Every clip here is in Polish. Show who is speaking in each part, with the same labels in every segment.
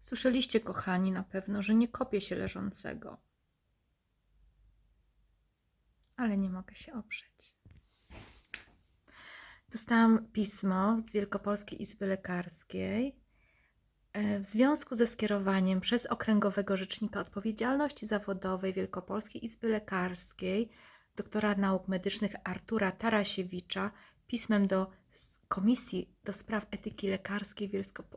Speaker 1: Słyszeliście, kochani, na pewno, że nie kopie się leżącego. Ale nie mogę się oprzeć. Dostałam pismo z Wielkopolskiej Izby Lekarskiej e, w związku ze skierowaniem przez Okręgowego Rzecznika Odpowiedzialności Zawodowej Wielkopolskiej Izby Lekarskiej doktora nauk medycznych Artura Tarasiewicza pismem do Komisji do Spraw Etyki Lekarskiej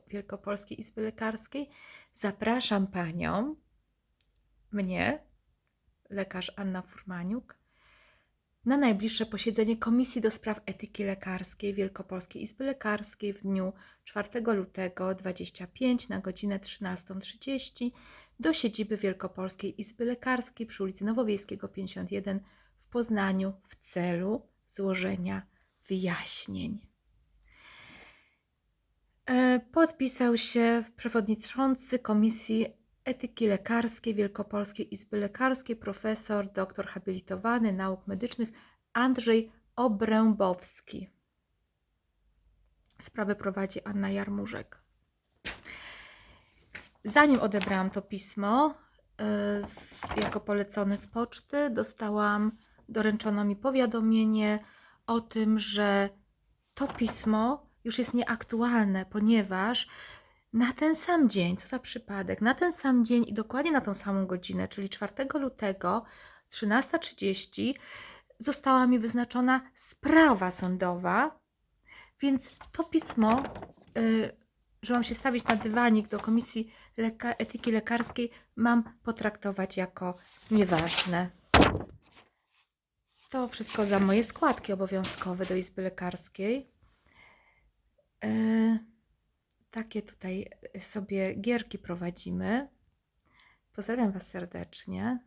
Speaker 1: Wielkopolskiej Izby Lekarskiej zapraszam Panią, mnie, lekarz Anna Furmaniuk, na najbliższe posiedzenie Komisji do Spraw Etyki Lekarskiej Wielkopolskiej Izby Lekarskiej w dniu 4 lutego 25 na godzinę 13.30 do siedziby Wielkopolskiej Izby Lekarskiej przy ulicy Nowowiejskiego 51 w Poznaniu w celu złożenia wyjaśnień. E, Podpisał się przewodniczący Komisji Etyki Lekarskiej Wielkopolskiej Izby Lekarskiej profesor doktor habilitowany nauk medycznych Andrzej Obrębowski. Sprawę prowadzi Anna Jarmużek. Zanim odebrałam to pismo, y, z, jako polecone z poczty, dostałam, doręczono mi powiadomienie o tym, że to pismo już jest nieaktualne, ponieważ na ten sam dzień, co za przypadek, na ten sam dzień i dokładnie na tą samą godzinę, czyli 4 lutego 13.30, została mi wyznaczona sprawa sądowa, więc to pismo, y, że mam się stawić na dywanik do Komisji Etyki Lekarskiej, mam potraktować jako nieważne. To wszystko za moje składki obowiązkowe do Izby Lekarskiej. Y, takie tutaj sobie gierki prowadzimy. Pozdrawiam Was serdecznie.